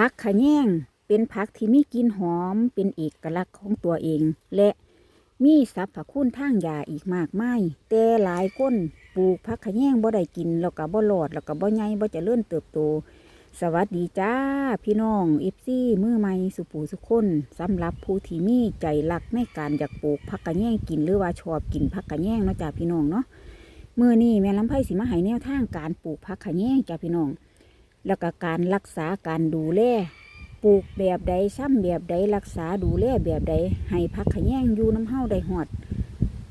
ผักขะแยงเป็นผักที่มีกลิ่นหอมเป็นเอกลักษณ์ของตัวเอง และมีสรรพคุณทางยาอีกมากมายแต่หลายคนปลูกผักขะแยงบ่ได้กินแล้วก็บ่รอดแล้วก็บ่ใหญ่บ่เจริญเติบโต สวัสดีจ้า พี่น้องเอฟซีมือใหม่สุปูสุคนสำหรับผู้ที่มีใจรักในการอยากปลูกผักกระแยงกินหรือว่าชอบกินผักกระแยงเนาะจ้าพี่น้องเนาะมือนี้แม่ลำไผ่สิมาให้แนวทางการปลูกผักกระแยงจ้าพี่น้อง แล้วก็การรักษาการดูแลปลูกแบบใดซ้ำแบบใดรักษาดูแลแบบใดให้ผักขแยงอยู่น้ำเฮาได้หอด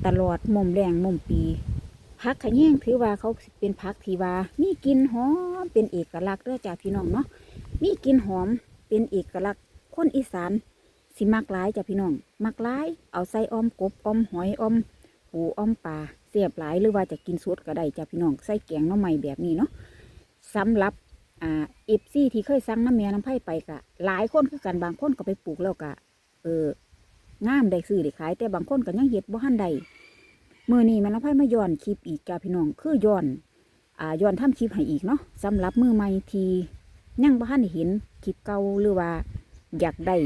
ตลอดมุมแรงมุมปีผักขแยงถือว่าเขาเป็นผักที่ว่ามีกลิ่นหอมเป็นเอกลักษณ์เด้อจ้าพี่น้องเนาะมีกลิ่นหอมเป็นเอกลักษณ์คนอีสานสิมักหลายจ้าพี่น้องมักหลาย เอาใส่ออมกบออมหอยออมปูออมปลาเสียบหลายหรือว่าจะกินสดก็ได้จ้าพี่น้องใส่แกงน้ำใหม่แบบนี้เนาะสำหรับ อ่าเอฟซีที่เคยสั่งน้ำเมียน้ำไผ่ไปกะ หลายคนคือกันบางคนก็ไปปลูกแล้วกะ เอองามได้ซื้อได้ขาย แต่บางคนก็ยังเฮ็ดบ่ทันใดมือนี้แม่น้ำไผ่มาย้อนคลิปอีกจ้าพี่น้องคือย้อนอ่าย้อนทำคลิปให้อีกเนาะสำหรับมือใหม่ที่ยังบ่ทันเห็นคลิปเก่าหรือว่า อยากได้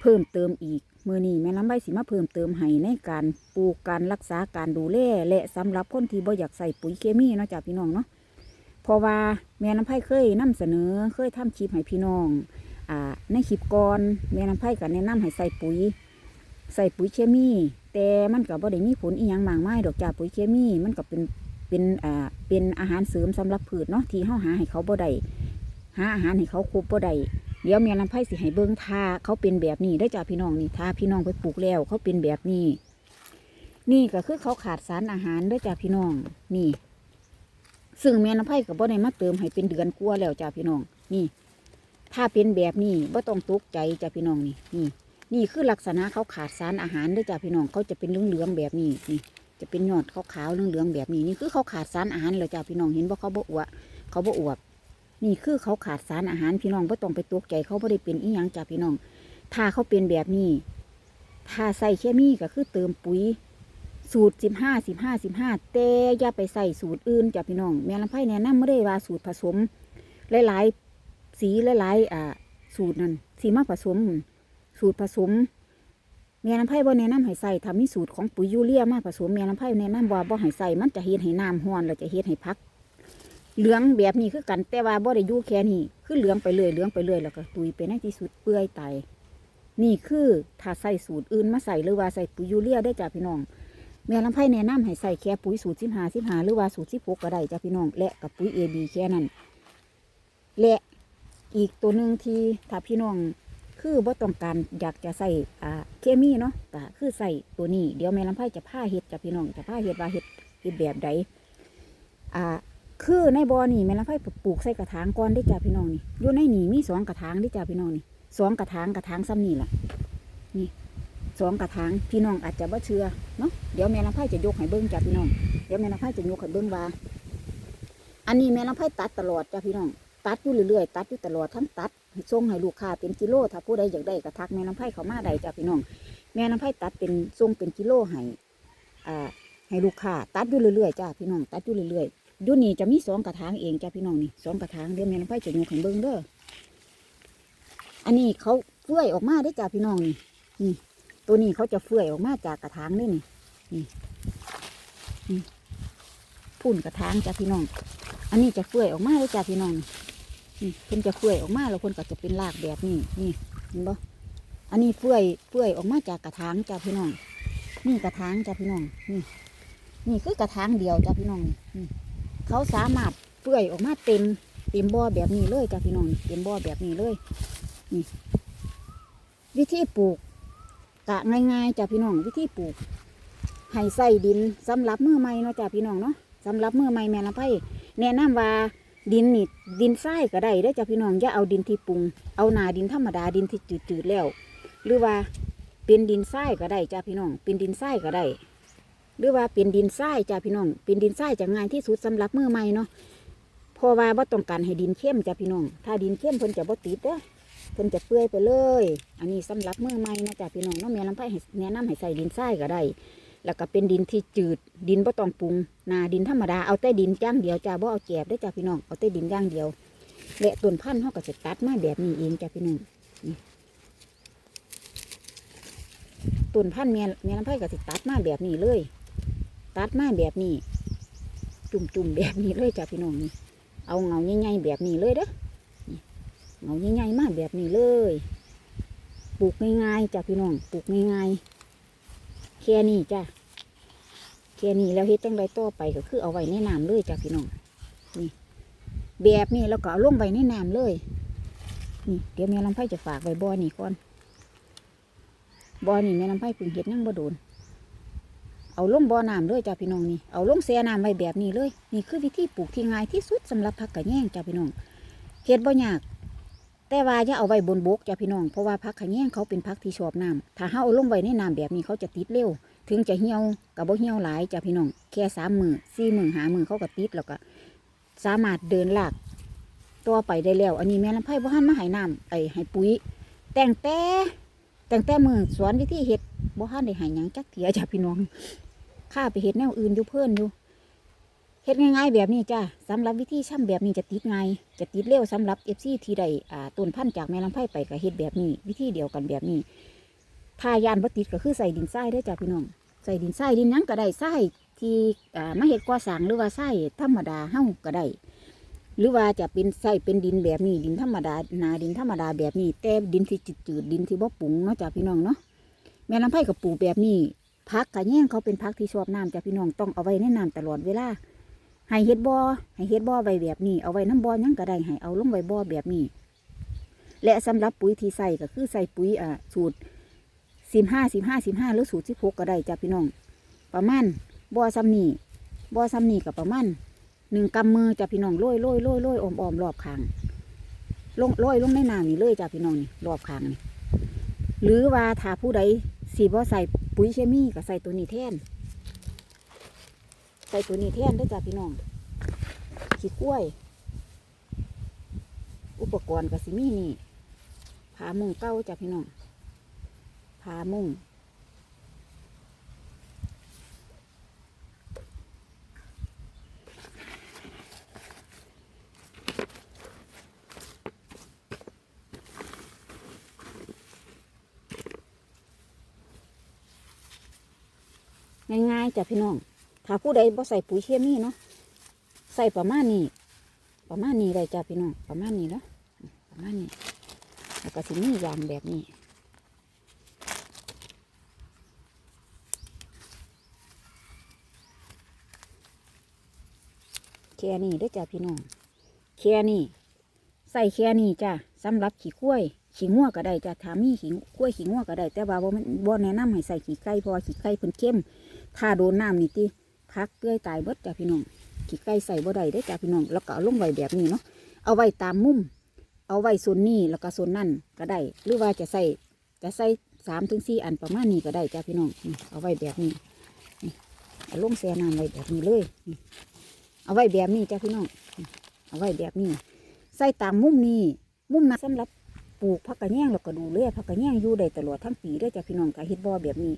เพิ่มเติมอีกมือนี้แม่น้ำไผ่สิมาเพิ่มเติมให้ในการปลูกการรักษาการดูแลและสำหรับคนที่บ่อยากใส่ปุ๋ยเคมีเนาะจ้าพี่น้องเนาะ เพราะว่าแม่น้ำไผ่เคยนำเสนอ เคยทำคลิปให้พี่น้องอ่าในคลิปก่อนแม่น้ำไผ่ก็แนะนำให้ใส่ปุ๋ย ใส่ปุ๋ยเคมี แต่มันก็บ่ได้มีผลอีหยังมากมายดอกจ้าปุ๋ยเคมี มันก็เป็นเป็นอ่าเป็นอาหารเสริมสำหรับพืชเนาะที่เฮาหาให้เขาบ่ได้หาอาหารให้เขาครบบ่ได้เดี๋ยวแม่น้ำไผ่สิให้เบิ่งทาเขาเป็นแบบนี้ได้จ้าพี่น้องนี่ทาพี่น้องไปปลูกแล้ว เขาเป็นแบบนี้ นี่ก็คือเขาขาดสารอาหารเด้วยจ้าพี่น้องนี่ ซึ่งแม่น้ำไผ่กับบ่ได้มาเติมให้เป็นเดือนกลัวแล้วจ้าพี่น้อง นี่ ถ้าเป็นแบบนี้บ่ต้องตกใจจ้าพี่น้องนี่นี่ นี่คือลักษณะเขาขาดสารอาหารด้วยจ้าพี่น้องเขาจะเป็นเหลืองๆแบบนี้นี่ จะเป็นยอดขาวๆเหลืองๆแบบนี้นี่คือเขาขาดสารอาหารแล้วจ้าพี่น้องเห็นบ่เขาบ่อวบเขาบ่อวบนี่คือเขาขาดสารอาหารพี่น้องบ่ต้องไปตกใจเขาบ่ได้เป็นอีหยังจ้าพี่น้อง ถ้าเขาเป็นแบบนี้ถ้าใส่เคมีก็คือเติมปุ๋ย สูตรสิบห้าสิบห้าสิบห้าแต่อย่าไปใส่สูตรอื่นจ้ะพี่น้อง แม่ลำไผ่แนะนำไม่ได้ว่าสูตรผสม หลายๆ สีหลายๆอ่า สูตรนั้นสีมาผสม สูตรผสมแม่ลำไผ่บ่แนะนำให้ใส่ถ้ามีสูตรของปุ๋ยยูเรียมาผสมแม่ลำไผ่แนะนำว่าบ่ให้ใส่มันจะเฮ็ดให้น้ำห้อนแล้วจะเฮ็ดให้พัก เหลืองแบบนี้คือกันแต่ว่าบ่ได้ยู่แค่นี้คือเหลืองไปเรื่อยเหลืองไปเรื่อยแล้วก็ตุยไปในที่สุดเปื่อยตายนี่คือถ้าใส่สูตรอื่นมาใส่หรือว่าใส่ปุ๋ยยูเรียได้จ้ะพี่น้อง แม่ลำไผ่แนะนำให้ใส่แค่ปุ๋ยสูตรสิบหาสิบหาหรือว่าสูตรสิบหกก็ได้จ้ะพี่น้อง และกับปุ๋ยเอบีแค่นั้น และอีกตัวหนึ่งที่ถ้าพี่น้องคือบ่ต้องการอยากจะใส่อ่าเคมีเนาะก็คือใส่ตัวนี้ เดี๋ยวแม่ลำไผ่จะผ้าเห็ดจ้ะพี่น้องจะผ้าเห็ดว่าเห็ดเห็ดแบบใดอ่าคือในบ่อนี่แม่ลำไผ่ปลูกใส่กระถางก่อนได้จ้ะพี่น้องนี่อยู่ในนี่มีสองกระถางได้จ้ะพี่น้องนี่สองกระถางกระถางซ้ำนี่แหละนี่ สองกระถางพี่น้องอาจจะบ่เชื่อเนาะเดี๋ยวแม่ลำไผ่จะยกให้เบิ้งจ้ะพี่น้องเดี๋ยวแม่ลำไผ่จะยกให้เบิ้งว่าอันนี้แม่ลำไผ่ตัดตลอดจ้ะพี่น้องตัดอยู่เรื่อยๆตัดอยู่ตลอดทั้งตัดส่งให้ลูกค้าเป็นกิโลถ้าผู้ใดอยากได้ก็ทักแม่ลำไผ่เขามาได้จ้ะพี่น้องแม่ลำไผ่ตัดเป็นส่งเป็นกิโลให้อ่าให้ลูกค้าตัดอยู่เรื่อยๆจ้ะพี่น้องตัดอยู่เรื่อยๆอยู่นี่จะมีสองกระถางเองจ้ะพี่น้องนี่สองกระถางเดี๋ยวแม่ลำไผ่จะยกให้เบิ้งเด้ออันนี้เขาเฟื่อยออกมาได้จ้ะพี่น้องนี่นี่ ตัวนี้เขาจะเฟื่อยออกมาจากกระถางนี่นี่นี่พุ่นกระถางจ้ะพี่น้อง อันนี้จะเฟื่อยออกมาเลยจ้ะพี่น้องนี่เพิ่นจะเฟื่อยออกมาแล้วเพิ่นก็จะเป็นรากแบบนี้นี่เห็นบ่อันนี้เฟื่อยเฟื่อยออกมาจากกระถางจ้ะพี่น้อง นี่กระถางจ้ะพี่น้องนี่นี่คือกระถางเดียวจ้ะพี่น้องนี่เขาสามารถเฟื่อยออกมาเต็มเต็มบ่อแบบนี้เลยจ้ะพี่น้องเต็มบ่อแบบนี้เลยนี่วิธีปลูก กะง่ายๆจ้ะพี่น้องวิธีปลูกให้ใส่ดินสำหรับมือใหม่เนาะจ้ะพี่น้องเนาะสำหรับมือใหม่แม่ละไพ่แนะนำว่าดินนี่ดินทรายก็ได้ได้จ้ะพี่น้องอย่าเอาดินที่ปรุง เอาหนาดินธรรมดาดินที่จืดๆแล้ว หรือว่าเป็นดินทรายก็ได้จ้ะพี่น้อง เป็นดินทรายก็ได้ หรือว่าเป็นดินทรายจ้ะพี่น้อง เป็นดินทรายจะง่ายที่สุดสำหรับมือใหม่เนาะเพราะว่าบ่ต้องการให้ดินเข้มจ้ะพี่น้อง ถ้าดินเข้มเพิ่นจะบ่ติดเด้อ เพิ่นจะเปื่อยไปเลย อันนี้สำหรับมือใหม่นะจ้ะพี่น้องเนาะแม่ลำไพ่ให้แนะนำให้ใส่ดินทรายก็ได้ แล้วก็เป็นดินที่จืด ดินบ่ต้องปรุงนาดินธรรมดา เอาแต่ดินจ้างเดียวจ้าบ่เอาแกบได้จ้าพี่น้อง เอาแต่ดินย่างเดียว และต้นพันธุ์เขาก็จะตัดมาแบบนี้เองจ้ะพี่น้องนี่ต้นพันธุ์แม่แม่ลำไผ่ก็จะตัดมาแบบนี้เลย ตัดมาแบบนี้ จุ่มๆแบบนี้เลยจ้ะพี่น้องนี่ เอาเงาใหญ่ๆแบบนี้เลยเด้อนี่ เงาใหญ่ๆมากแบบนี้เลย ปลูกง่ายๆจ้ะพี่น้อง ปลูกง่ายๆแค่นี้จ้ะแค่นี้แล้วเฮ็ดจังไรต่อไปก็คือเอาไว้ในน้ำเลยจ้ะพี่น้องนี่แบบนี้แล้วก็เอาลงไว้ในน้ำเลยนี่เดี๋ยวแม่ลำไผ่จะฝากไว้บ่อนี่ก่อนบ่อนี่แม่ลำไผ่เพิ่งเฮ็ดยังบ่โดน เอาลงบ่อน้ำเลยจ้ะพี่น้องนี่ เอาลงแช่น้ำไว้แบบนี้เลย นี่คือวิธีปลูกที่ง่ายที่สุดสำหรับผักกระแยงจ้ะพี่น้องเฮ็ดบ่ยาก แต่ว่าอย่าเอาไว้บนบกจ้ะพี่น้องเพราะว่าผักขะแยงเขาเป็นผักที่ชอบน้ำถ้าเฮาเอาลงไว้ในน้ำแบบนี้เขาจะติดเร็ว ถึงจะเหี่ยวกับบ่เหี่ยวหลายจ้ะพี่น้องแค่สามมือสี่มือหามือเขาก็ติดแล้วก็สามารถเดินลากตัวไปได้แล้ว อันนี้แม่ลำไผ่บ่หันมาให้น้ำไอ้ให้ปุ๋ย แต่งแต่แต่งแต่มือสอนวิธีเฮ็ดบ่หันได้ห้หยังจักเถียจ้ะพี่น้องข้าไปเฮ็ดแนวอื่นอยู่เพิ่อนอยู่ เฮ็ดง่ายๆแบบนี้จ้ะสำหรับวิธีช่ำแบบนี้จะติดง่ายจะติดเร็วสำหรับ FC ที่ได้อ่าต้นพันธุ์จากแม่ลำไผ่ไปก็เฮ็ดแบบนี้ วิธีเดียวกันแบบนี้ถ้ายานบ่ติดก็คือใส่ดินทรายได้จ้ะพี่น้องใส่ดินทรายดินหยังก็ได้ทรายที่อ่ามาเฮ็ดก่อสร้างหรือว่าทรายธรรมดาเฮาก็ได้หรือว่าจะเป็นใส่เป็นดินแบบนี้ดินธรรมดานาดินธรรมดาแบบนี้แต่ดินที่จืดๆดินที่บ่ปรุงเนาะจ้ะพี่น้องเนาะแม่ลำไผ่กับปลูกแบบนี้พักกะแย่งเขาเป็นพักที่ชอบน้ำจ้ะพี่น้องต้องเอาไว้ในน้ำตลอดเวลา ให้เฮ็ดบ่อให้เฮ็ดบ่อไว้แบบนี้ เอาไว้น้ำบ่อยังก็ได้ให้เอาลงไว้บ่อแบบนี้ และสำหรับปุ๋ยที่ใส่ก็คือใส่ปุ๋ยอ่าสูตรสิบห้าสิบห้าสิบห้าหรือสูตรสิบหกก็ได้จ้ะพี่น้อง ประมาณบ่อซ้ำนี่บ่อซ้ำนี่กับประมาณหนึ่งกำมือจ้ะพี่น้องโรยโรยโรยโรยอมอมรอบคางลงโรยลงในน้ำนี่เลยจ้ะพี่น้องนี่รอบคางนี่หรือว่าถ้าผู้ใดสีบ่ใส่ปุ๋ยเคมีก็ใส่ตัวนี้แทน ส่ตัวนี้แทนได้จ้ะพี่น้องขี้กล้วย อุปกรณ์ก็สิมีนี่ผามุงเก้าจ้ะพี่น้องผามุงง่ายๆจ้ะพี่น้อง ถ้าผู้ใดบ่ใส่ปุ๋ยเคมีเนาะใส่ประมาณนี้ประมาณนี้เลยจ้ะพี่น้องประมาณนี้เนาะประมาณนี้แล้วก็สิมียางแบบนี้แค่นี้เด้จ้ะพี่น้องแค่นี้ใส่แค่นี้จ้ะสำหรับขี้ข้วยขี้งัวก็ได้จ้ะถ้ามีขี้ข้วยขี้งัวก็ได้ แต่ว่าบ่แนบ่แนะนำให้ใส่ขี้ไก่เพราะว่าขี้ไก่เพิ่นเข้มถ้าโดนน้ำนี่ติ พักเกลือยตายเบิดจ้ะพี่น้องขี้ไก่ใส่บ่ได้ได้จ้ะพี่น้องแล้วก็เอาลงไว้แบบนี้เนาะเอาไว้ตามมุม เอาไว้ส่วนนี้แล้วก็ส่วนนั่นก็ได้ หรือว่าจะใส่จะใส่สามถึงสี่อันประมาณนี้ก็ได้จ้ะพี่น้องเอาไว้แบบนี้เอาลงแช่น้ำไว้แบบนี้เลย เอาไว้แบบนี้จ้ะพี่น้องเอาไว้แบบนี้ ใส่ตามมุมนี้ มุมนั้นสำหรับปลูกผักกระแยงแล้วก็ดูแลผักกระแยงอยู่ได้ตลอดทั้งปีได้จ้ะพี่น้องก็เฮ็ดบ่อแบบนี้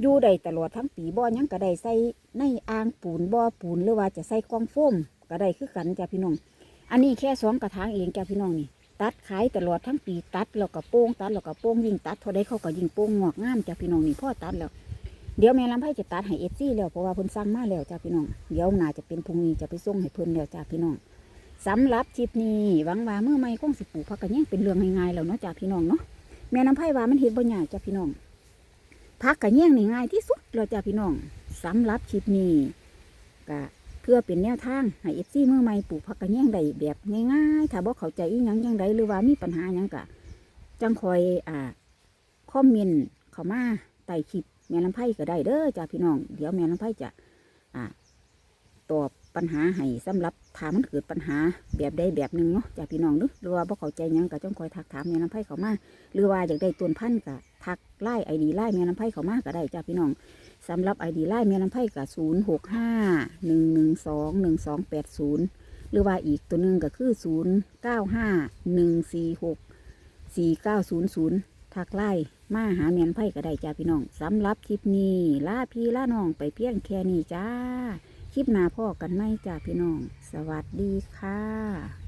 อยู่ได้ตลอดทั้งปีบ่อยังก็ได้ใส่ในอ่างปูนบ่อปูนหรือว่าจะใส่กล่องโฟมก็ได้คือกันจ้ะพี่น้อง อันนี้แค่สองกระถางเองจ้ะพี่น้องนี่ ตัดขายตลอดทั้งปีตัดแล้วก็โป้งตัดแล้วก็โป้งยิงตัดเท่าใดเขาก็ยิงโป้งงอกงามจ้ะพี่น้องนี่พ่อตัดแล้ว เดี๋ยวแม่ลำไผ่จะตัดให้เอซี่แล้วเพราะว่าเพิ่นสั่งมาแล้วจ้ะพี่น้อง เดี๋ยวนาจะเป็นพรุ่งนี้จะไปส่งให้เพิ่นแล้วจ้ะพี่น้องสำหรับคลิปนี้หวังว่าเมื่อไม่คงสิปลูกผักกระแยงเป็นเรื่องง่ายๆแล้วเนาะจ้ะพี่น้องเนาะแม่น้ำไผ่ว่ามันเห็ดบ่ยากจ้ะพี่น้อง พักกระแยงนี่งง่ายที่สุดเลยจ้ะพี่น้องสำหรับคลิปนี้ก็เพื่อเป็นแนวทางให้เอฟซีมือใหม่ปลูกพักกระแยงได้แบบง่ายๆถ้าบ่เข้าใจอีหยังยังใดหรือว่ามีปัญหาหยังกะจังคอยอ่าคอมเมนต์เข้ามาใต้คลิปแม่ลำไผ่ก็ได้เด้อจ้ะพี่น้อง เดี๋ยวแม่ลำไผ่จะอ่าตอบ ปัญหาให้สำหรับถามมันเกิดปัญหาแบบใดแบบหนึ่งเนาะจ้ะพี่น้องเด้อหรือว่าบ่เข้าใจยังก็จังคอยทักถามแม่ลำไผ่เขามาหรือว่าอยากได้ต้นพันธุ์ก็ทักไล่ไอดีไล่แม่น้ำไผ่เขามาก็ได้จ้าพี่น้องสำหรับไอดีไล่แม่น้ำไผ่ก็ศูนย์หกห้าหนึ่งหนึ่งสองหนึ่งสองแปดศูนย์หรือว่าอีกตัวหนึ่งก็คือศูนย์เก้าห้าหนึ่งสี่หกสี่เก้าศูนย์ศูนย์ทักไล่มาหาแม่น้ำไผ่ก็ได้จ้าพี่น้องสำหรับคลิปนี้ล่าพี่ล่าน้องไปเพียงแค่นี้จ้า คลิปหน้าพ่อกันไหมจ้าพี่น้อง สวัสดีค่ะ